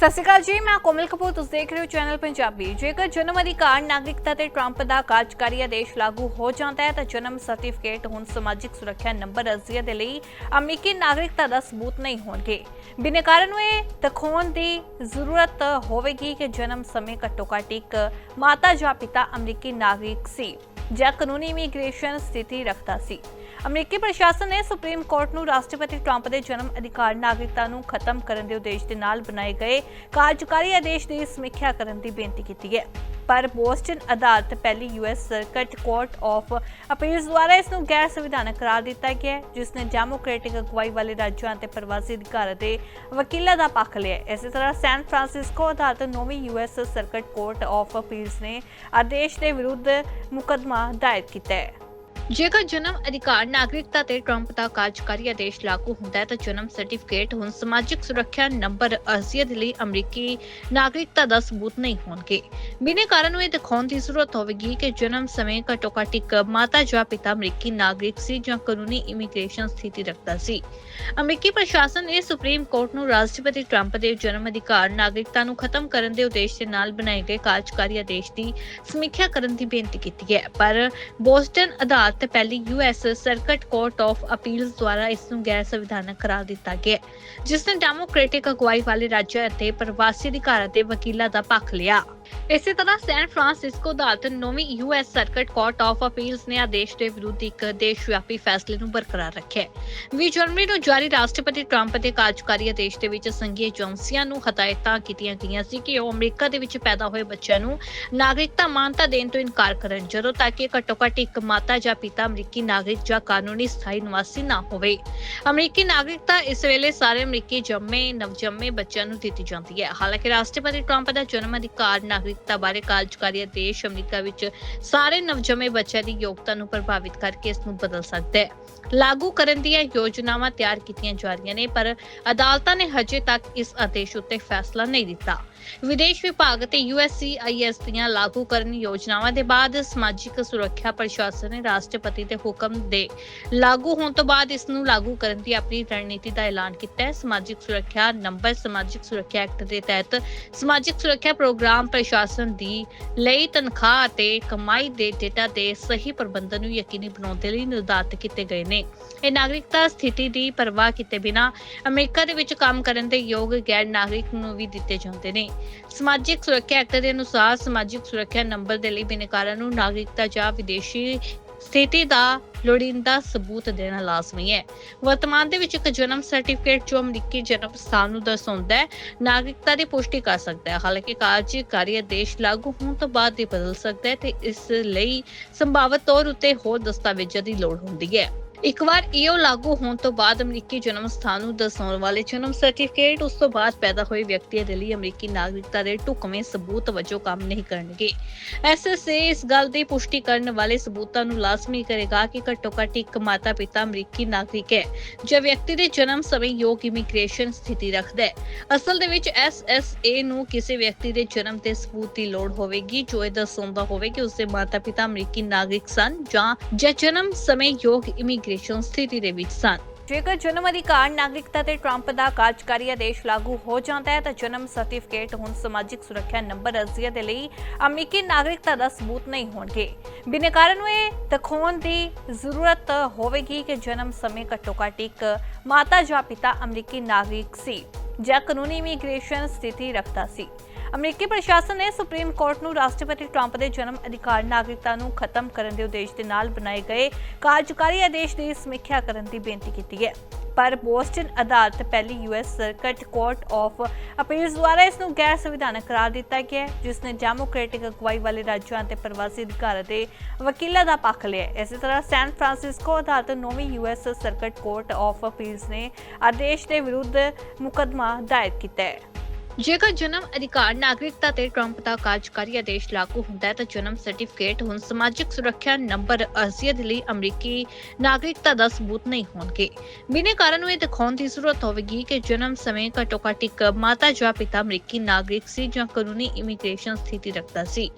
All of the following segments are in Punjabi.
ਸਤਿ ਸ਼੍ਰੀ ਅਕਾਲ ਜੀ, ਮੈਂ ਕੋਮਲ ਕਪੂਰ, ਤੁਸੀਂ ਦੇਖ ਰਹੇ ਹੋ ਚੈਨਲ ਪੰਜਾਬੀ। ਜੇਕਰ ਜਨਮ ਅਧਿਕਾਰ, ਨਾਗਰਿਕਤਾ ਤੇ ਟਰੰਪ ਦਾ ਕਾਰਜਕਾਰੀ ਆਦੇਸ਼ ਲਾਗੂ ਹੋ ਜਾਂਦਾ ਹੈ, ਤਾਂ ਜਨਮ ਸਰਟੀਫਿਕੇਟ ਹੁਣ ਸਮਾਜਿਕ ਸੁਰੱਖਿਆ ਨੰਬਰ ਅਰਜ਼ੀਆਂ ਦੇ ਲਈ ਅਮਰੀਕੀ ਨਾਗਰਿਕਤਾ ਦਾ ਸਬੂਤ ਨਹੀਂ ਹੋਣਗੇ। ਬਿਨਾਂ ਨੂੰ ਇਹ ਦਿਖਾਉਣ ਦੀ ਜ਼ਰੂਰਤ ਹੋਵੇਗੀ ਕਿ ਜਨਮ ਸਮੇਂ ਘੱਟੋ ਘੱਟ ਇੱਕ ਮਾਤਾ ਜਾਂ ਪਿਤਾ ਅਮਰੀਕੀ ਨਾਗਰਿਕ ਸੀ, ਜਾਂ ਕਾਨੂੰਨੀ ਇਮੀਗ੍ਰੇਸ਼ਨ ਸਥਿਤੀ ਰੱਖਦਾ ਸੀ। ਅਮਰੀਕੀ ਪ੍ਰਸ਼ਾਸਨ ਨੇ ਸੁਪਰੀਮ ਕੋਰਟ ਨੂੰ ਰਾਸ਼ਟਰਪਤੀ ਟਰੰਪ ਦੇ ਜਨਮ ਅਧਿਕਾਰ ਨਾਗਰਿਕਤਾ ਨੂੰ ਖਤਮ ਕਰਨ ਦੇ ਉਦੇਸ਼ ਦੇ ਨਾਲ ਬਣਾਏ ਗਏ ਕਾਰਜਕਾਰੀ ਆਦੇਸ਼ ਦੀ ਸਮੀਖਿਆ ਕਰਨ ਦੀ ਬੇਨਤੀ ਕੀਤੀ ਹੈ। ਪਰ ਬੋਸਟਨ ਅਦਾਲਤ ਪਹਿਲੀ US circuit court of appeals ਦੁਆਰਾ ਇਸ ਨੂੰ ਗੈਰ ਸੰਵਿਧਾਨਕ ਕਰਾਰ ਦਿੱਤਾ ਗਿਆ ਹੈ, ਜਿਸ ਨੇ ਡੈਮੋਕ੍ਰੈਟਿਕ ਅਗਵਾਈ ਵਾਲੇ ਰਾਜਾਂ ਅਤੇ ਪ੍ਰਵਾਸੀ ਅਧਿਕਾਰਾਂ ਦੇ ਵਕੀਲਾਂ ਦਾ ਪੱਖ ਲਿਆ ਇਸੇ ਤਰ੍ਹਾਂ ਸੈਨ ਫਰਾਂਸਿਸਕੋ ਅਦਾਲਤ ਨੌਵੀਂ US circuit court of appeals ਨੇ ਆਦੇਸ਼ ਦੇ ਵਿਰੁੱਧ ਮੁਕੱਦਮਾ ਦਾਇਰ ਕੀਤਾ ਹੈ। ਜੇਕਰ ਜਨਮ ਅਧਿਕਾਰ ਨਾਗਰਿਕਤਾ ਤੇ ਟਰੰਪ ਦਾ ਕਾਰਜਕਾਰੀ ਆਦੇਸ਼ ਲਾਗੂ ਹੁੰਦਾ ਹੈ ਤਾਂ ਜਨਮ ਸਰਟੀਫਿਕੇਟ ਹੁਣ ਸਮਾਜਿਕ ਸੁਰੱਖਿਆ ਨੰਬਰ ਅਰਜ਼ੀਆਂ ਲਈ ਅਮਰੀਕੀ ਨਾਗਰਿਕਤਾ ਦਾ ਸਬੂਤ ਨਹੀਂ ਹੋਣਗੇ। ਬਿਨਾਂ ਕਾਰਨ ਨੂੰ ਇਹ ਦਿਖਾਉਣ ਦੀ ਜ਼ਰੂਰਤ ਹੋਵੇਗੀ ਕਿ ਜਨਮ ਸਮੇਂ ਘੱਟੋ ਘੱਟ ਇੱਕ ਮਾਤਾ ਜਾਂ ਪਿਤਾ ਅਮਰੀਕੀ ਨਾਗਰਿਕ ਸੀ ਜਾਂ ਕਾਨੂੰਨੀ ਇਮੀਗ੍ਰੇਸ਼ਨ ਸਥਿਤੀ ਰੱਖਦਾ ਸੀ। ਅਮਰੀਕੀ ਪ੍ਰਸ਼ਾਸਨ ਨੇ ਸੁਪਰੀਮ ਕੋਰਟ ਨੂੰ ਰਾਸ਼ਟਰਪਤੀ ਟਰੰਪ ਦੇ ਜਨਮ ਅਧਿਕਾਰ ਨਾਗਰਿਕਤਾ ਨੂੰ ਖਤਮ ਕਰਨ ਦੇ ਉਦੇਸ਼ ਦੇ ਨਾਲ ਬਣਾਏ ਗਏ ਕਾਰਜਕਾਰੀ ਆਦੇਸ਼ ਦੀ ਸਮੀਖਿਆ ਕਰਨ ਦੀ ਬੇਨਤੀ ਕੀਤੀ ਹੈ। ਪਰ ਬੋਸਟਨ ਅਦਾਲਤ ਪਹਿਲੀ US circuit court of appeals ਦੁਆਰਾ ਇਸ ਨੂੰ ਗੈਰ ਸੰਵਿਧਾਨਕ ਕਰਾਰ ਦਿੱਤਾ ਗਿਆ ਹੈ, ਜਿਸ ਨੇ ਡੈਮੋਕ੍ਰੈਟਿਕ ਅਗਵਾਈ ਵਾਲੇ ਰਾਜਾਂ ਅਤੇ ਪ੍ਰਵਾਸੀ ਅਧਿਕਾਰਾਂ ਦੇ ਵਕੀਲਾਂ ਦਾ ਪੱਖ ਲਿਆ। ਇਸੇ ਤਰ੍ਹਾਂ ਸੈਨ ਫਰਾਂਸਿਸਕੋ ਅਦਾਲਤ ਨੌਵੀਂ US circuit court of appeals ਨੇ ਆਦੇਸ਼ ਦੇ ਵਿਰੁੱਧ ਇੱਕ ਦੇਸ਼ ਵਿਆਪੀ ਫੈਸਲੇ ਨੂੰ ਬਰਕਰਾਰ ਰੱਖਿਆ ਹੈ। 20 ਜਨਵਰੀ ਨੂੰ ਜਾਰੀ ਰਾਸ਼ਟਰਪਤੀ ਟਰੰਪ ਦੇ ਕਾਰਜਕਾਰੀ ਆਦੇਸ਼ ਦੇ ਵਿੱਚ ਸੰਘੀ ਏਜੰਸੀਆਂ ਨੂੰ ਹਦਾਇਤਾਂ ਕੀਤੀਆਂ ਗਈਆਂ ਸੀ ਕਿ ਉਹ ਅਮਰੀਕਾ ਦੇ ਵਿੱਚ ਪੈਦਾ ਹੋਏ ਬੱਚਿਆਂ ਨੂੰ ਨਾਗਰਿਕਤਾ ਮਾਨਤਾ ਦੇਣ ਤੋਂ ਇਨਕਾਰ ਕਰਨ ਜਦੋਂ ਤੱਕ ਕਿ ਘੱਟੋ ਘੱਟ ਇੱਕ ਮਾਤਾ ਜਾਂ ਪਿਤਾ ਅਮਰੀਕੀ ਨਾਗਰਿਕ ਜਾਂ ਕਾਨੂੰਨੀ ਸਥਾਈ ਨਿਵਾਸੀ ਨਾ ਹੋਵੇ। ਅਮਰੀਕੀ ਨਾਗਰਿਕਤਾ ਇਸ ਵੇਲੇ ਸਾਰੇ ਅਮਰੀਕੀ ਜੰਮੇ, ਨਵਜੰਮੇ ਬੱਚਿਆਂ ਨੂੰ ਦਿੱਤੀ ਜਾਂਦੀ ਹੈ। ਹਾਲਾਂਕਿ ਰਾਸ਼ਟਰਪਤੀ ਟਰੰਪ ਦਾ ਜਨਮ ਅਧਿਕਾਰ ਨਾਗਰਿਕਤਾ ਬਾਰੇ ਕਾਰਜਕਾਰੀ ਆਦੇਸ਼ ਅਮਰੀਕਾ ਵਿੱਚ ਸਾਰੇ ਨਵਜੰਮੇ ਬੱਚਿਆਂ ਦੀ ਯੋਗਤਾ ਨੂੰ ਪ੍ਰਭਾਵਿਤ ਕਰਕੇ ਇਸ ਨੂੰ ਬਦਲ ਸਕਦਾ ਹੈ। ਲਾਗੂ ਕਰਨ ਦੀਆਂ ਯੋਜਨਾਵਾਂ ਤਿਆਰ ਕੀਤੀਆਂ ਜਾ ਰਹੀਆਂ ਨੇ, ਪਰ ਅਦਾਲਤਾਂ ਨੇ ਹਜੇ ਤੱਕ ਇਸ ਆਦੇਸ਼ ਉੱਤੇ ਫੈਸਲਾ ਨਹੀਂ ਦਿੱਤਾ। ਵਿਦੇਸ਼ ਵਿਭਾਗ ਅਤੇ ਯੂਐਸਸੀਆਈਐਸ ਦੀਆਂ ਲਾਗੂ ਕਰਨ ਯੋਜਨਾਵਾਂ ਦੇ ਬਾਅਦ ਸਮਾਜਿਕ ਸੁਰੱਖਿਆ ਪ੍ਰਸ਼ਾਸਨ ਨੇ ਰਾਸ਼ਟਰਪਤੀ ਦੇ ਹੁਕਮ ਦੇ ਲਾਗੂ ਹੋਣ ਤੋਂ ਬਾਅਦ ਇਸ ਨੂੰ ਲਾਗੂ ਕਰਨ ਦੀ ਆਪਣੀ ਰਣਨੀਤੀ ਦਾ ਐਲਾਨ ਕੀਤਾ ਹੈ। ਸਮਾਜਿਕ ਸੁਰੱਖਿਆ ਨੰਬਰ, ਸਮਾਜਿਕ ਸੁਰੱਖਿਆ ਐਕਟ ਦੇ ਤਹਿਤ ਸਮਾਜਿਕ ਸੁਰੱਖਿਆ ਪ੍ਰੋਗਰਾਮ ਪ੍ਰਸ਼ਾਸਨ ਦੀ ਲਈ ਤਨਖਾਹ ਅਤੇ ਕਮਾਈ ਦੇ ਡੇਟਾ ਦੇ ਸਹੀ ਪ੍ਰਬੰਧਨ ਨੂੰ ਯਕੀਨੀ ਬਣਾਉਣ ਦੇ ਲਈ ਨਿਰਧਾਰਤ ਕੀਤੇ ਗਏ ਨੇ। ਇਹ ਨਾਗਰਿਕਤਾ ਸਥਿਤੀ ਦੀ ਪਰਵਾਹ ਕੀਤੇ ਬਿਨਾ ਅਮਰੀਕਾ ਦੇ ਵਿੱਚ ਕੰਮ ਕਰਨ ਦੇ ਯੋਗ ਗੈਰ ਨਾਗਰਿਕ ਨੂੰ ਵੀ ਦਿੱਤੇ ਜਾਂਦੇ ਨੇ। ਸਮਾਜਿਕ ਸੁਰੱਖਿਆ ਐਕਟ ਦੇ ਅਨੁਸਾਰ ਸਮਾਜਿਕ ਸੁਰੱਖਿਆ ਨੰਬਰ ਦੇ ਲਈ ਬਿਨਕਾਰਾਂ ਨੂੰ ਨਾਗਰਿਕਤਾ ਜਾਂ ਵਿਦੇਸ਼ੀ ਸਥਿਤੀ ਦਾ ਲੋੜੀਂਦਾ ਸਬੂਤ ਦੇਣਾ ਲਾਜ਼ਮੀ ਹੈ। ਵਰਤਮਾਨ ਦੇ ਵਿੱਚ ਇੱਕ ਜਨਮ ਸਰਟੀਫਿਕੇਟ ਜੋ ਅਮਰੀਕੀ ਜਨਮ ਸਥਾਨ ਨੂੰ ਦਰਸਾਉਂਦਾ ਹੈ, ਨਾਗਰਿਕਤਾ ਦੀ ਪੁਸ਼ਟੀ ਕਰ ਸਕਦਾ ਹੈ। ਹਾਲਾਂਕਿ ਕਾਰਜਕਾਰੀ ਆਦੇਸ਼ ਲਾਗੂ ਹੋਣ ਤੋਂ ਬਾਅਦ ਇਹ ਬਦਲ ਸਕਦਾ ਹੈ ਤੇ ਇਸ ਲਈ ਸੰਭਾਵਤ ਤੌਰ ਉੱਤੇ ਹੋਰ ਦਸਤਾਵੇਜ਼ਾਂ ਦੀ ਲੋੜ ਹੁੰਦੀ ਹੈ। ਇੱਕ ਵਾਰ ਈਓ ਲਾਗੂ ਹੋਣ ਤੋਂ ਬਾਅਦ ਅਮਰੀਕੀ ਜਨਮ ਸਥਾਨ ਨੂੰ ਦਰਸਾਉਣ ਵਾਲੇ ਜਨਮ ਸਰਟੀਫਿਕੇਟ ਉਸ ਤੋਂ ਬਾਅਦ ਪੈਦਾ ਹੋਏ ਵਿਅਕਤੀ ਦੇ ਲਈ ਅਮਰੀਕੀ ਨਾਗਰਿਕਤਾ ਦੇ ਢੁਕਵੇਂ ਸਬੂਤ ਵਜੋਂ ਕੰਮ ਨਹੀਂ ਕਰਨਗੇ। ਐਸਐਸਏ ਇਸ ਗੱਲ ਦੀ ਪੁਸ਼ਟੀ ਕਰਨ ਵਾਲੇ ਸਬੂਤਾਂ ਨੂੰ ਲਾਜ਼ਮੀ ਕਰੇਗਾ ਕਿ ਘੱਟੋ ਘੱਟ ਇੱਕ ਮਾਤਾ ਪਿਤਾ ਅਮਰੀਕੀ ਨਾਗਰਿਕ ਹੈ, ਜੋ ਵਿਅਕਤੀ ਦੇ ਜਨਮ ਸਮੇਂ ਯੋਗ ਇਮੀਗ੍ਰੇਸ਼ਨ ਸਥਿਤੀ ਰੱਖਦਾ ਹੈ। ਅਸਲ ਦੇ ਵਿੱਚ ਐਸਐਸਏ ਨੂੰ ਕਿਸੇ ਵਿਅਕਤੀ ਦੇ ਜਨਮ ਤੇ ਸਬੂਤ ਦੀ ਲੋੜ ਹੋਵੇਗੀ, ਜੋ ਇਹ ਦਰਸਾਉਂਦਾ ਹੋਵੇ ਕਿ ਉਸਦੇ ਮਾਤਾ ਪਿਤਾ ਅਮਰੀਕੀ ਨਾਗਰਿਕ ਸਨ ਜਾਂ ਜਾਂ ਜਨਮ ਸਮੇਂ ਯੋਗ ਇਮੀਗ੍ਰੇਸ਼ਨ ਸਥਿਤੀ ਦੇ ਵਿੱਚ ਸਨ। ਜੇਕਰ ਜਨਮ ਅਧਿਕਾਰ ਨਾਗਰਿਕਤਾ ਤੇ ਟਰੰਪ ਦਾ ਕਾਰਜਕਾਰੀ ਆਦੇਸ਼ ਲਾਗੂ ਹੋ ਜਾਂਦਾ ਹੈ, ਤਾਂ ਜਨਮ ਸਰਟੀਫਿਕੇਟ, ਹੁਣ ਸਮਾਜਿਕ ਸੁਰੱਖਿਆ ਨੰਬਰ ਅਰਜ਼ੀਆਂ ਦੇ ਲਈ ਅਮਰੀਕੀ ਨਾਗਰਿਕਤਾ ਦਾ ਸਬੂਤ ਨਹੀਂ ਹੋਣਗੇ। ਬਿਨਾਂ ਨੂੰ ਇਹ ਦਿਖਾਉਣ ਦੀ ਜ਼ਰੂਰਤ ਹੋਵੇਗੀ ਕਿ ਜਨਮ ਸਮੇਂ ਘੱਟੋ ਘੱਟ ਇੱਕ ਮਾਤਾ ਜਾਂ ਪਿਤਾ ਅਮਰੀਕੀ ਨਾਗਰਿਕ ਸੀ, ਜਾਂ ਕਾਨੂੰਨੀ ਇਮੀਗ੍ਰੇਸ਼ਨ ਸਥਿਤੀ ਰੱਖਦਾ ਸੀ। ਅਮਰੀਕੀ ਪ੍ਰਸ਼ਾਸਨ ਨੇ ਸੁਪਰੀਮ ਕੋਰਟ ਨੂੰ ਰਾਸ਼ਟਰਪਤੀ ਟਰੰਪ ਦੇ ਜਨਮ ਅਧਿਕਾਰ ਨਾਗਰਿਕਤਾ ਨੂੰ ਖਤਮ ਕਰਨ ਦੇ ਉਦੇਸ਼ ਦੇ ਨਾਲ ਬਣਾਏ ਗਏ ਕਾਰਜਕਾਰੀ ਆਦੇਸ਼ ਦੀ ਸਮੀਖਿਆ ਕਰਨ ਦੀ ਬੇਨਤੀ ਕੀਤੀ ਹੈ। ਪਰ ਬੋਸਟਨ ਅਦਾਲਤ ਪਹਿਲੀ US circuit court of appeals ਦੁਆਰਾ ਇਸ ਨੂੰ ਗੈਰ ਸੰਵਿਧਾਨਕ ਕਰਾਰ ਦਿੱਤਾ ਗਿਆ ਜਿਸ ਨੇ ਡੈਮੋਕ੍ਰੈਟਿਕ ਅਗਵਾਈ ਵਾਲੇ ਰਾਜਾਂ ਅਤੇ ਪ੍ਰਵਾਸੀ ਅਧਿਕਾਰਾਂ ਦੇ ਵਕੀਲਾਂ ਦਾ ਪੱਖ ਲਿਆ ਇਸੇ ਤਰ੍ਹਾਂ ਸੈਨ ਫਰਾਂਸਿਸਕੋ ਅਦਾਲਤ ਨੌਵੀਂ US circuit court of appeals ਨੇ ਆਦੇਸ਼ ਦੇ ਵਿਰੁੱਧ ਮੁਕੱਦਮਾ ਦਾਇਰ ਕੀਤਾ ਹੈ। ਜੇਕਰ ਜਨਮ ਅਧਿਕਾਰ ਨਾਗਰਿਕਤਾ ਤੇ ਟਰੰਪ ਦਾ ਕਾਰਜਕਾਰੀ ਆਦੇਸ਼ ਲਾਗੂ ਹੁੰਦਾ ਹੈ ਤਾਂ ਜਨਮ ਸਰਟੀਫਿਕੇਟ ਹੁਣ ਸਮਾਜਿਕ ਸੁਰੱਖਿਆ ਨੰਬਰ ਅਰਜ਼ੀਆਂ ਲਈ ਅਮਰੀਕੀ ਨਾਗਰਿਕਤਾ ਦਾ ਸਬੂਤ ਨਹੀਂ ਹੋਣਗੇ। ਬਿਨਾਂ ਕਾਰਨ ਨੂੰ ਇਹ ਦਿਖਾਉਣ ਦੀ ਜ਼ਰੂਰਤ ਹੋਵੇਗੀ ਕਿ ਜਨਮ ਸਮੇਂ ਘੱਟੋ ਘੱਟ ਇੱਕ ਮਾਤਾ ਜਾਂ ਪਿਤਾ ਅਮਰੀਕੀ ਨਾਗਰਿਕ ਸੀ ਜਾਂ ਕਾਨੂੰਨੀ ਇਮੀਗ੍ਰੇਸ਼ਨ ਸਥਿਤੀ ਰੱਖਦਾ ਸੀ।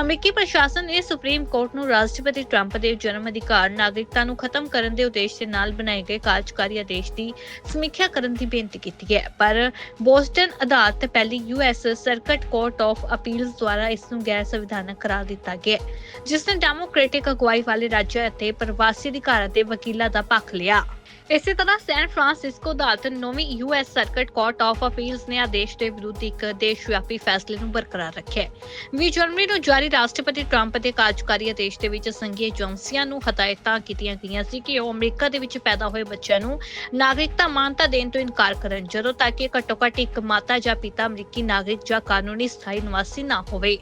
ਅਮਰੀਕੀ ਪ੍ਰਸ਼ਾਸਨ ਨੇ ਸੁਪਰੀਮ ਕੋਰਟ ਨੂੰ ਰਾਸ਼ਟਰਪਤੀ ਟਰੰਪ ਦੇ ਜਨਮ ਅਧਿਕਾਰ ਨਾਗਰਿਕਤਾ ਨੂੰ ਖਤਮ ਕਰਨ ਦੇ ਉਦੇਸ਼ ਦੇ ਨਾਲ ਬਣਾਏ ਗਏ ਕਾਰਜਕਾਰੀ ਆਦੇਸ਼ ਦੀ ਸਮੀਖਿਆ ਕਰਨ ਦੀ ਬੇਨਤੀ ਕੀਤੀ ਹੈ। ਪਰ ਬੋਸਟਨ ਅਦਾਲਤ ਅਦਾਲਤ ਪਹਿਲੀ US circuit court of appeals ਦੁਆਰਾ ਇਸ ਨੂੰ ਗੈਰ ਸੰਵਿਧਾਨਕ ਕਰਾਰ ਦਿੱਤਾ ਗਿਆ ਹੈ, ਜਿਸ ਨੇ ਡੈਮੋਕ੍ਰੈਟਿਕ ਅਗਵਾਈ ਵਾਲੇ ਰਾਜਾਂ ਅਤੇ ਪ੍ਰਵਾਸੀ ਅਧਿਕਾਰਾਂ ਦੇ ਵਕੀਲਾਂ ਦਾ ਪੱਖ ਲਿਆ। ਇਸੇ ਤਰ੍ਹਾਂ ਸੈਨ ਫਰਾਂਸਿਸਕੋ ਅਦਾਲਤ ਨੌਵੀਂ US circuit court of appeals ਨੇ ਆਦੇਸ਼ ਦੇ ਵਿਰੁੱਧ ਇੱਕ ਦੇਸ਼ ਵਿਆਪੀ ਫੈਸਲੇ ਨੂੰ ਬਰਕਰਾਰ ਰੱਖਿਆ ਹੈ। 20 ਜਨਵਰੀ ਨੂੰ ਜਾਰੀ ਰਾਸ਼ਟਰਪਤੀ ਟਰੰਪ ਦੇ ਕਾਰਜਕਾਰੀ ਆਦੇਸ਼ ਦੇ ਵਿੱਚ ਸੰਘੀ ਏਜੰਸੀਆਂ ਨੂੰ ਹਦਾਇਤਾਂ ਕੀਤੀਆਂ ਗਈਆਂ ਸੀ ਕਿ ਉਹ ਅਮਰੀਕਾ ਦੇ ਵਿੱਚ ਪੈਦਾ ਹੋਏ ਬੱਚਿਆਂ ਨੂੰ ਨਾਗਰਿਕਤਾ ਮਾਨਤਾ ਦੇਣ ਤੋਂ ਇਨਕਾਰ ਕਰਨ ਜਦੋਂ ਤੱਕ ਕਿ ਘੱਟੋ ਘੱਟ ਇੱਕ ਮਾਤਾ ਜਾਂ ਪਿਤਾ ਅਮਰੀਕੀ ਨਾਗਰਿਕ ਜਾਂ ਕਾਨੂੰਨੀ ਸਥਾਈ ਨਿਵਾਸੀ ਨਾ ਹੋਵੇ।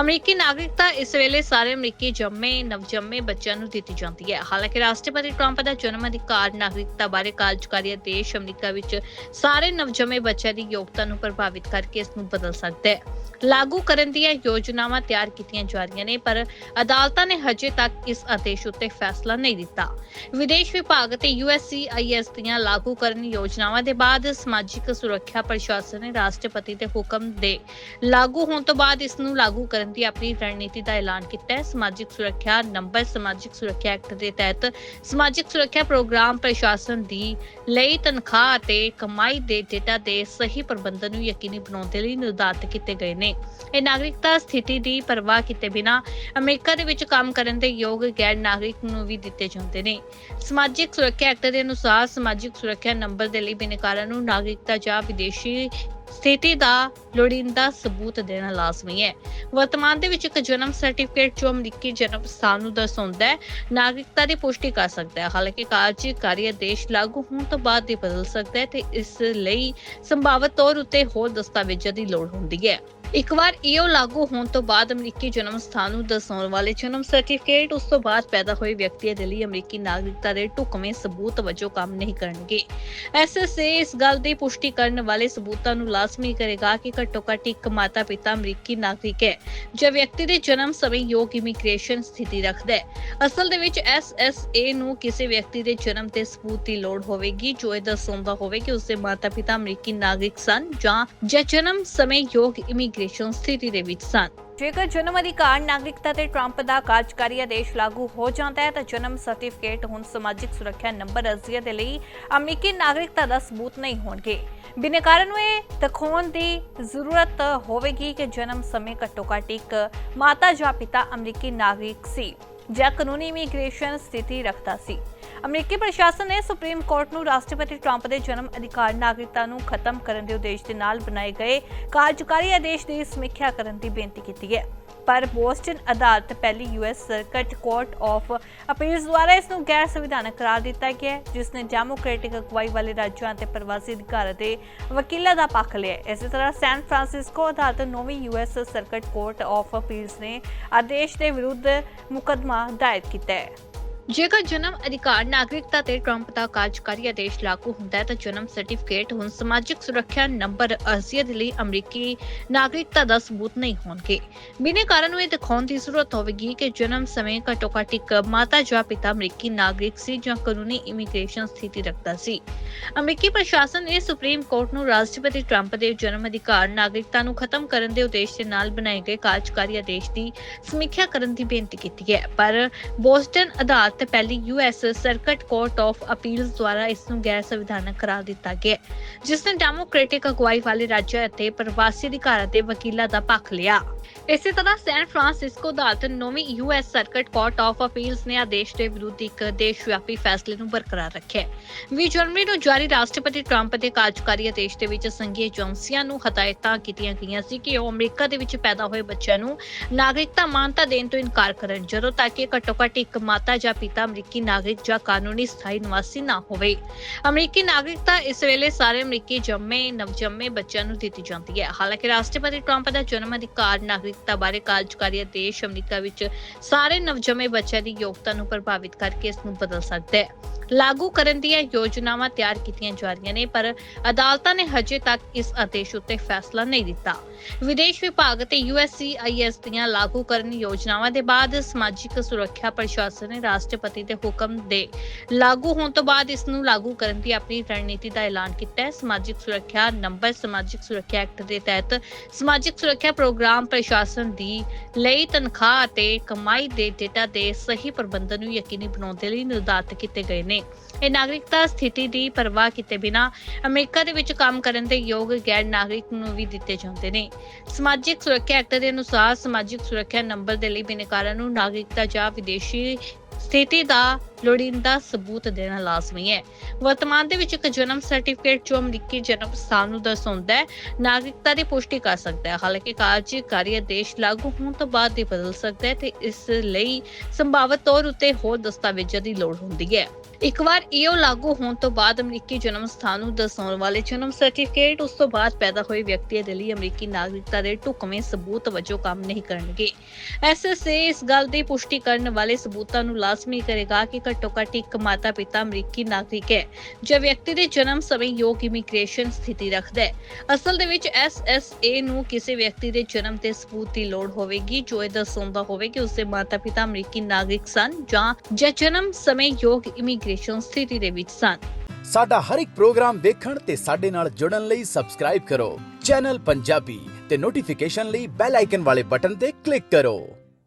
ਅਮਰੀਕੀ ਨਾਗਰਿਕਤਾ ਇਸ ਵੇਲੇ ਸਾਰੇ ਅਮਰੀਕੀ ਜੰਮੇ, ਨਵਜੰਮੇ ਬੱਚਿਆਂ ਨੂੰ ਦਿੱਤੀ ਜਾਂਦੀ ਹੈ। ਹਾਲਾਂਕਿ ਰਾਸ਼ਟਰਪਤੀ ਟਰੰਪ ਦਾ ਜਨਮ ਅਧਿਕਾਰ ਨਾਗਰਿਕ ਨਾਗਰਿਕਤਾ ਬਾਰੇ ਕਾਰਜਕਾਰੀ ਆਦੇਸ਼ ਅਮਰੀਕਾ ਵਿੱਚ ਸਾਰੇ ਨਵਜੰਮੇ ਬੱਚਿਆਂ ਦੀ ਯੋਗਤਾ ਨੂੰ ਪ੍ਰਭਾਵਿਤ ਕਰਕੇ ਇਸ ਨੂੰ ਬਦਲ ਸਕਦਾ ਹੈ। ਲਾਗੂ ਕਰਨ ਦੀਆਂ ਯੋਜਨਾਵਾਂ ਤਿਆਰ ਕੀਤੀਆਂ ਜਾ ਰਹੀਆਂ ਨੇ, ਪਰ ਅਦਾਲਤਾਂ ਨੇ ਹਜੇ ਤੱਕ ਇਸ ਆਦੇਸ਼ ਉੱਤੇ ਫੈਸਲਾ ਨਹੀਂ ਦਿੱਤਾ। ਵਿਦੇਸ਼ ਵਿਭਾਗ ਅਤੇ ਯੂਐਸਸੀਆਈਐਸ ਦੀਆਂ ਲਾਗੂ ਕਰਨ ਯੋਜਨਾਵਾਂ ਦੇ ਬਾਅਦ ਸਮਾਜਿਕ ਸੁਰੱਖਿਆ ਪ੍ਰਸ਼ਾਸਨ ਨੇ ਰਾਸ਼ਟਰਪਤੀ ਦੇ ਹੁਕਮ ਦੇ ਲਾਗੂ ਹੋਣ ਤੋਂ ਬਾਅਦ ਇਸ ਨੂੰ ਲਾਗੂ ਕਰਨ ਦੀ ਆਪਣੀ ਰਣਨੀਤੀ ਦਾ ਐਲਾਨ ਕੀਤਾ ਹੈ। ਸਮਾਜਿਕ ਸੁਰੱਖਿਆ ਨੰਬਰ, ਸਮਾਜਿਕ ਸੁਰੱਖਿਆ ਐਕਟ ਦੇ ਤਹਿਤ ਸਮਾਜਿਕ ਸੁਰੱਖਿਆ ਪ੍ਰੋਗਰਾਮ ਪ੍ਰਸ਼ਾਸਨ ਦੀ ਲਈ ਤਨਖਾਹ ਅਤੇ ਕਮਾਈ ਦੇ ਡੇਟਾ ਦੇ ਸਹੀ ਪ੍ਰਬੰਧਨ ਨੂੰ ਯਕੀਨੀ ਬਣਾਉਣ ਦੇ ਲਈ ਨਿਰਧਾਰਤ ਕੀਤੇ ਗਏ ਨੇ। ਇਹ ਨਾਗਰਿਕਤਾ ਸਥਿਤੀ ਦੀ ਪਰਵਾਹ ਕੀਤੇ ਬਿਨਾ ਅਮਰੀਕਾ ਦੇ ਵਿੱਚ ਕੰਮ ਕਰਨ ਦੇ ਯੋਗ ਗੈਰ ਨਾਗਰਿਕ ਨੂੰ ਵੀ ਦਿੱਤੇ ਜਾਂਦੇ ਨੇ। ਸਮਾਜਿਕ ਸੁਰੱਖਿਆ ਐਕਟ ਦੇ ਅਨੁਸਾਰ ਸਮਾਜਿਕ ਸੁਰੱਖਿਆ ਨੰਬਰ ਦੇ ਲਈ ਬਿਨਕਾਰਾਂ ਨੂੰ ਨਾਗਰਿਕਤਾ ਜਾਂ ਵਿਦੇਸ਼ੀ ਸਥਿਤੀ ਦਾ ਲੋੜੀਂਦਾ ਸਬੂਤ ਦੇਣਾ ਲਾਜ਼ਮੀ ਹੈ। ਵਰਤਮਾਨ ਦੇ ਵਿੱਚ ਇੱਕ ਜਨਮ ਸਰਟੀਫਿਕੇਟ ਜੋ ਅਮਰੀਕੀ ਜਨਮ ਸਥਾਨ ਨੂੰ ਦਰਸਾਉਂਦਾ ਹੈ, ਨਾਗਰਿਕਤਾ ਦੀ ਪੁਸ਼ਟੀ ਕਰ ਸਕਦਾ ਹੈ। ਹਾਲਾਂਕਿ ਕਾਰਜਕਾਰੀ ਆਦੇਸ਼ ਲਾਗੂ ਹੋਣ ਤੋਂ ਬਾਅਦ ਹੀ ਬਦਲ ਸਕਦਾ ਹੈ ਤੇ ਇਸ ਲਈ ਸੰਭਾਵਤ ਤੌਰ ਉੱਤੇ ਹੋਰ ਦਸਤਾਵੇਜ਼ਾਂ ਦੀ ਲੋੜ ਹੁੰਦੀ ਹੈ। ਇੱਕ ਵਾਰ ਈਓ ਲਾਗੂ ਹੋਣ ਤੋਂ ਬਾਅਦ ਅਮਰੀਕੀ ਜਨਮ ਸਥਾਨ ਨੂੰ ਦਰਸਾਉਣ ਵਾਲੇ ਜਨਮ ਸਰਟੀਫਿਕੇਟ ਉਸ ਤੋਂ ਬਾਅਦ ਪੈਦਾ ਹੋਏ ਵਿਅਕਤੀ ਦੇ ਲਈ ਅਮਰੀਕੀ ਨਾਗਰਿਕਤਾ ਦੇ ਢੁਕਵੇਂ ਸਬੂਤ ਵਜੋਂ ਕੰਮ ਨਹੀਂ ਕਰਨਗੇ। ਐਸਐਸਏ ਇਸ ਗੱਲ ਦੀ ਪੁਸ਼ਟੀ ਕਰਨ ਵਾਲੇ ਸਬੂਤਾਂ ਨੂੰ ਲਾਜ਼ਮੀ ਕਰੇਗਾ ਕਿ ਘੱਟੋ ਘੱਟ ਇੱਕ ਮਾਤਾ ਪਿਤਾ ਅਮਰੀਕੀ ਨਾਗਰਿਕ ਹੈ, ਜੋ ਵਿਅਕਤੀ ਦੇ ਜਨਮ ਸਮੇਂ ਯੋਗ ਇਮੀਗ੍ਰੇਸ਼ਨ ਸਥਿਤੀ ਰੱਖਦਾ ਹੈ। ਅਸਲ ਦੇ ਵਿੱਚ ਐਸਐਸਏ ਨੂੰ ਕਿਸੇ ਵਿਅਕਤੀ ਦੇ ਜਨਮ ਤੇ ਸਬੂਤ ਦੀ ਲੋੜ ਹੋਵੇਗੀ, ਜੋ ਇਹ ਦਰਸਾਉਂਦਾ ਹੋਵੇ ਕਿ ਉਸਦੇ ਮਾਤਾ ਪਿਤਾ ਅਮਰੀਕੀ ਨਾਗਰਿਕ ਸਨ ਜਾਂ ਜਾਂ ਜਨਮ ਸਮੇਂ ਯੋਗ ਇਮੀਗ੍ਰੇਸ਼ਨ ਸਥਿਤੀ ਦੇ ਵਿੱਚ ਸਨ। ਜੇਕਰ ਜਨਮ ਅਧਿਕਾਰ, ਨਾਗਰਿਕਤਾ ਤੇ ਟਰੰਪ ਦਾ ਕਾਰਜਕਾਰੀ ਆਦੇਸ਼ ਲਾਗੂ ਹੋ ਜਾਂਦਾ ਹੈ, ਤਾਂ ਜਨਮ ਸਰਟੀਫਿਕੇਟ ਹੁਣ ਸਮਾਜਿਕ ਸੁਰੱਖਿਆ ਨੰਬਰ ਅਰਜ਼ੀਆਂ ਦੇ ਲਈ ਅਮਰੀਕੀ ਨਾਗਰਿਕਤਾ ਦਾ ਸਬੂਤ ਨਹੀਂ ਹੋਣਗੇ। ਬਿਨੈਕਾਰਾਂ ਨੂੰ ਇਹ ਦਿਖਾਉਣ ਦੀ ਜ਼ਰੂਰਤ ਹੋਵੇਗੀ ਕਿ ਜਨਮ ਸਮੇਂ ਘੱਟੋ ਘੱਟ ਇੱਕ ਮਾਤਾ ਜਾਂ ਪਿਤਾ ਅਮਰੀਕੀ ਨਾਗਰਿਕ ਸੀ, ਜਾਂ ਕਾਨੂੰਨੀ ਇਮੀਗ੍ਰੇਸ਼ਨ ਸਥਿਤੀ ਰੱਖਦਾ ਸੀ। ਅਮਰੀਕੀ ਪ੍ਰਸ਼ਾਸਨ ਨੇ ਸੁਪਰੀਮ ਕੋਰਟ ਨੂੰ ਰਾਸ਼ਟਰਪਤੀ ਟਰੰਪ ਦੇ ਜਨਮ ਅਧਿਕਾਰ ਨਾਗਰਿਕਤਾ ਨੂੰ ਖਤਮ ਕਰਨ ਦੇ ਉਦੇਸ਼ ਦੇ ਨਾਲ ਬਣਾਏ ਗਏ ਕਾਰਜਕਾਰੀ ਆਦੇਸ਼ ਦੀ ਸਮੀਖਿਆ ਕਰਨ ਦੀ ਬੇਨਤੀ ਕੀਤੀ ਹੈ। ਪਰ ਬੋਸਟਨ ਅਦਾਲਤ ਪਹਿਲੀ US circuit court of appeals ਦੁਆਰਾ ਇਸ ਨੂੰ ਗੈਰ ਸੰਵਿਧਾਨਕ ਕਰਾਰ ਦਿੱਤਾ ਗਿਆ ਜਿਸ ਨੇ ਡੈਮੋਕ੍ਰੈਟਿਕ ਅਗਵਾਈ ਵਾਲੇ ਰਾਜਾਂ ਅਤੇ ਪ੍ਰਵਾਸੀ ਅਧਿਕਾਰਾਂ ਦੇ ਵਕੀਲਾਂ ਦਾ ਪੱਖ ਲਿਆ ਇਸੇ ਤਰ੍ਹਾਂ ਸੈਨ ਫਰਾਂਸਿਸਕੋ ਅਦਾਲਤ ਨੌਵੀਂ US circuit court of appeals ਨੇ ਆਦੇਸ਼ ਦੇ ਵਿਰੁੱਧ ਮੁਕੱਦਮਾ ਦਾਇਰ ਕੀਤਾ ਹੈ। ਜੇਕਰ ਜਨਮ ਅਧਿਕਾਰ ਨਾਗਰਿਕਤਾ ਤੇ ਟਰੰਪ ਦਾ ਕਾਰਜਕਾਰੀ ਆਦੇਸ਼ ਲਾਗੂ ਹੁੰਦਾ ਹੈ ਤਾਂ ਜਨਮ ਸਰਟੀਫਿਕੇਟ ਹੁਣ ਸਮਾਜਿਕ ਸੁਰੱਖਿਆ ਨੰਬਰ ਅਰਜ਼ੀਆਂ ਲਈ ਅਮਰੀਕੀ ਨਾਗਰਿਕਤਾ ਦਾ ਸਬੂਤ ਨਹੀਂ ਹੋਣਗੇ। ਬਿਨੈਕਾਰਾਂ ਨੂੰ ਇਹ ਦਿਖਾਉਣ ਦੀ ਜ਼ਰੂਰਤ ਹੋਵੇਗੀ ਕਿ ਜਨਮ ਸਮੇਂ ਘੱਟੋ ਘੱਟ ਇੱਕ ਮਾਤਾ ਜਾਂ ਪਿਤਾ ਅਮਰੀਕੀ ਨਾਗਰਿਕ ਸੀ ਜਾਂ ਕਾਨੂੰਨੀ ਇਮੀਗ੍ਰੇਸ਼ਨ ਸਥਿਤੀ ਰੱਖਦਾ ਸੀ। ਅਮਰੀਕੀ ਪ੍ਰਸ਼ਾਸਨ ਨੇ ਸੁਪਰੀਮ ਕੋਰਟ ਨੂੰ ਰਾਸ਼ਟਰਪਤੀ ਟਰੰਪ ਦੇ ਜਨਮ ਅਧਿਕਾਰ ਨਾਗਰਿਕਤਾ ਨੂੰ ਖਤਮ ਕਰਨ ਦੇ ਉਦੇਸ਼ ਦੇ ਨਾਲ ਬਣਾਏ ਗਏ ਕਾਰਜਕਾਰੀ ਆਦੇਸ਼ ਦੀ ਸਮੀਖਿਆ ਕਰਨ ਦੀ ਬੇਨਤੀ ਕੀਤੀ ਹੈ। ਪਰ ਬੋਸਟਨ ਅਦਾਲਤ ਪਹਿਲੀ US circuit court of appeals ਦੁਆਰਾ ਇਸ ਨੂੰ ਗੈਰ ਸੰਵਿਧਾਨਕ ਕਰਾਰ ਦਿੱਤਾ ਗਿਆ। ਜਿਸ ਨੇ ਡੈਮੋਕ੍ਰੈਟਿਕ ਅਗਵਾਈ ਵਾਲੇ ਰਾਜਾਂ ਅਤੇ ਪ੍ਰਵਾਸੀ ਅਧਿਕਾਰਾਂ ਦੇ ਵਕੀਲਾਂ ਦਾ ਪੱਖ ਲਿਆ। ਇਸੇ ਤਰ੍ਹਾਂ ਸੈਨ ਫਰਾਂਸਿਸਕੋ ਅਦਾਲਤ ਨੌਵੀਂ US circuit court of appeals ਨੇ ਆਦੇਸ਼ ਦੇ ਵਿਰੁੱਧ ਇੱਕ ਦੇਸ਼ ਵਿਆਪੀ ਫੈਸਲੇ ਨੂੰ ਬਰਕਰਾਰ ਰੱਖਿਆ। 20 ਜਨਵਰੀ ਨੂੰ ਜਾਰੀ ਰਾਸ਼ਟਰਪਤੀ ਟਰੰਪ ਦੇ ਕਾਰਜਕਾਰੀ ਆਦੇਸ਼ ਦੇ ਵਿੱਚ ਸੰਘੀ ਏਜੰਸੀਆਂ ਨੂੰ ਹਦਾਇਤਾਂ ਕੀਤੀਆਂ ਗਈਆਂ ਸੀ ਕਿ ਉਹ ਅਮਰੀਕਾ ਦੇ ਵਿੱਚ ਪੈਦਾ ਹੋਏ ਬੱਚਿਆਂ ਨੂੰ ਨਾਗਰਿਕਤਾ ਮਾਨਤਾ ਦੇਣ ਤੋਂ ਇਨਕਾਰ ਕਰਨ, ਜਦੋਂ ਤੱਕ ਕਿ ਘੱਟੋ ਘੱਟ ਇੱਕ ਮਾਤਾ ਜਾਂ ਪਿਤਾ ਅਮਰੀਕੀ ਨਾਗਰਿਕ ਜਾਂ ਕਾਨੂੰਨੀ ਸਥਾਈ ਨਿਵਾਸੀ ਨਾ ਹੋਵੇ ਅਮਰੀਕੀ ਨਾਗਰਿਕਤਾ ਇਸ ਵੇਲੇ ਸਾਰੇ ਅਮਰੀਕੀ ਜੰਮੇ ਨਵਜੰਮੇ ਬੱਚਿਆਂ ਨੂੰ ਦਿੱਤੀ ਜਾਂਦੀ ਹੈ ਹਾਲਾਂਕਿ ਰਾਸ਼ਟਰਪਤੀ ਟਰੰਪ ਦਾ ਜਨਮ ਅਧਿਕਾਰ ਨਾਗਰਿਕਤਾ ਬਾਰੇ ਕਾਰਜਕਾਰੀ ਦੇਸ਼ ਅਮਰੀਕਾ ਵਿੱਚ ਸਾਰੇ ਨਵਜੰਮੇ ਬੱਚਿਆਂ ਦੀ ਯੋਗਤਾ ਨੂੰ ਪ੍ਰਭਾਵਿਤ ਕਰਕੇ ਇਸ ਨੂੰ ਬਦਲ ਸਕਦਾ ਹੈ ਲਾਗੂ ਕਰਨ ਦੀਆਂ ਯੋਜਨਾਵਾਂ ਤਿਆਰ ਕੀਤੀਆਂ ਜਾ ਰਹੀਆਂ ਨੇ, ਪਰ ਅਦਾਲਤਾਂ ਨੇ ਹਜੇ ਤੱਕ ਇਸ ਆਦੇਸ਼ ਉੱਤੇ ਫੈਸਲਾ ਨਹੀਂ ਦਿੱਤਾ। ਵਿਦੇਸ਼ ਵਿਭਾਗ ਅਤੇ ਯੂਐਸਸੀਆਈਐਸ ਦੀਆਂ ਲਾਗੂ ਕਰਨ ਯੋਜਨਾਵਾਂ ਦੇ ਬਾਅਦ ਸਮਾਜਿਕ ਸੁਰੱਖਿਆ ਪ੍ਰਸ਼ਾਸਨ ਨੇ ਰਾਸ਼ਟਰਪਤੀ ਦੇ ਹੁਕਮ ਦੇ ਲਾਗੂ ਹੋਣ ਤੋਂ ਬਾਅਦ ਇਸ ਨੂੰ ਲਾਗੂ ਕਰਨ ਦੀ ਆਪਣੀ ਰਣਨੀਤੀ ਦਾ ਐਲਾਨ ਕੀਤਾ ਹੈ। ਸਮਾਜਿਕ ਸੁਰੱਖਿਆ ਨੰਬਰ, ਸਮਾਜਿਕ ਸੁਰੱਖਿਆ ਐਕਟ ਦੇ ਤਹਿਤ ਸਮਾਜਿਕ ਸੁਰੱਖਿਆ ਪ੍ਰੋਗਰਾਮ ਪ੍ਰਸ਼ਾਸਨ ਦੀ ਲਈ ਤਨਖਾਹ ਅਤੇ ਕਮਾਈ ਦੇ ਡੇਟਾ ਦੇ ਸਹੀ ਪ੍ਰਬੰਧਨ ਨੂੰ ਯਕੀਨੀ ਬਣਾਉਣ ਦੇ ਲਈ ਨਿਰਧਾਰਤ ਕੀਤੇ ਗਏ ਨੇ। ਨੇ ਇਹ ਨਾਗਰਿਕਤਾ ਸਥਿਤੀ ਦੀ ਪਰਵਾਹ ਕੀਤੇ ਬਿਨਾ ਅਮਰੀਕਾ ਦੇ ਵਿੱਚ ਕੰਮ ਕਰਨ ਦੇ ਯੋਗ ਗੈਰ ਨਾਗਰਿਕ ਨੂੰ ਵੀ ਦਿੱਤੇ ਜਾਂਦੇ ਨੇ। ਸਮਾਜਿਕ ਸੁਰੱਖਿਆ ਐਕਟ ਦੇ ਅਨੁਸਾਰ ਸਮਾਜਿਕ ਸੁਰੱਖਿਆ ਨੰਬਰ ਦੇ ਲਈ ਬਿਨਕਾਰਾਂ ਨੂੰ ਨਾਗਰਿਕਤਾ ਜਾਂ ਵਿਦੇਸ਼ੀ ਸਥਿਤੀ ਦਾ ਲੋੜੀਂਦਾ ਸਬੂਤ ਦੇਣਾ ਲਾਜ਼ਮੀ ਹੈ। ਵਰਤਮਾਨ ਦੇ ਵਿੱਚ ਇੱਕ ਜਨਮ ਸਰਟੀਫਿਕੇਟ ਜੋ ਅਮਰੀਕੀ ਜਨਮ ਸਥਾਨ ਨੂੰ ਦਰਸਾਉਂਦਾ ਹੈ, ਨਾਗਰਿਕਤਾ ਦੀ ਪੁਸ਼ਟੀ ਕਰ ਸਕਦਾ ਹੈ। ਹਾਲਾਂਕਿ ਕਾਰਜਕਾਰੀ ਆਦੇਸ਼ ਲਾਗੂ ਹੋਣ ਤੋਂ ਬਾਅਦ ਹੀ ਬਦਲ ਸਕਦਾ ਹੈ ਤੇ ਇਸ ਲਈ ਸੰਭਾਵਤ ਤੌਰ ਉੱਤੇ ਹੋਰ ਦਸਤਾਵੇਜ਼ਾਂ ਦੀ ਲੋੜ ਹੁੰਦੀ ਹੈ। ਇੱਕ ਵਾਰ ਈਓ ਲਾਗੂ ਹੋਣ ਤੋਂ ਬਾਅਦ ਅਮਰੀਕੀ ਜਨਮ ਸਥਾਨ ਨੂੰ ਦਰਸਾਉਣ ਵਾਲੇ ਜਨਮ ਸਰਟੀਫਿਕੇਟ ਉਸ ਤੋਂ ਬਾਅਦ ਪੈਦਾ ਹੋਏ ਵਿਅਕਤੀ ਦੇ ਲਈ ਅਮਰੀਕੀ ਨਾਗਰਿਕਤਾ ਦੇ ਢੁਕਵੇਂ ਸਬੂਤ ਵਜੋਂ ਕੰਮ ਨਹੀਂ ਕਰਨਗੇ। ਐਸਐਸਏ ਇਸ ਗੱਲ ਦੀ ਪੁਸ਼ਟੀ ਕਰਨ ਵਾਲੇ ਸਬੂਤਾਂ ਨੂੰ ਲਾਜ਼ਮੀ ਕਰੇਗਾ ਕਿ ਘੱਟੋ ਘੱਟ ਇੱਕ ਮਾਤਾ-ਪਿਤਾ ਅਮਰੀਕੀ ਨਾਗਰਿਕ ਹੈ, ਜੋ ਵਿਅਕਤੀ ਦੇ ਜਨਮ ਸਮੇਂ ਯੋਗ ਇਮੀਗ੍ਰੇਸ਼ਨ ਸਥਿਤੀ ਰੱਖਦਾ ਹੈ। ਅਸਲ ਦੇ ਵਿੱਚ ਐਸਐਸਏ ਨੂੰ ਕਿਸੇ ਵਿਅਕਤੀ ਦੇ ਜਨਮ ਤੇ ਸਬੂਤ ਦੀ ਲੋੜ ਹੋਵੇਗੀ, ਜੋ ਇਹ ਦਰਸਾਉਂਦਾ ਹੋਵੇ ਕਿ ਉਸਦੇ ਮਾਤਾ-ਪਿਤਾ ਅਮਰੀਕੀ ਨਾਗਰਿਕ ਸਨ ਜਾਂ ਜਾਂ ਜਨਮ ਸਮੇਂ ਯੋਗ ਇਮੀਗ੍ਰੇਸ਼ਨ ਸਥਿਤੀ ਦੇ ਵਿੱਚ ਸਨ। ਸਾਡਾ ਹਰ ਇੱਕ ਪ੍ਰੋਗਰਾਮ ਦੇਖਣ ਤੇ ਸਾਡੇ ਨਾਲ ਜੁੜਨ ਲਈ ਸਬਸਕ੍ਰਾਈਬ ਕਰੋ। ਚੈਨਲ ਪੰਜਾਬੀ ਤੇ ਨੋਟੀਫਿਕੇਸ਼ਨ ਲਈ ਬੈਲ ਆਈਕਨ ਵਾਲੇ ਬਟਨ ਤੇ ਕਲਿੱਕ ਕਰੋ।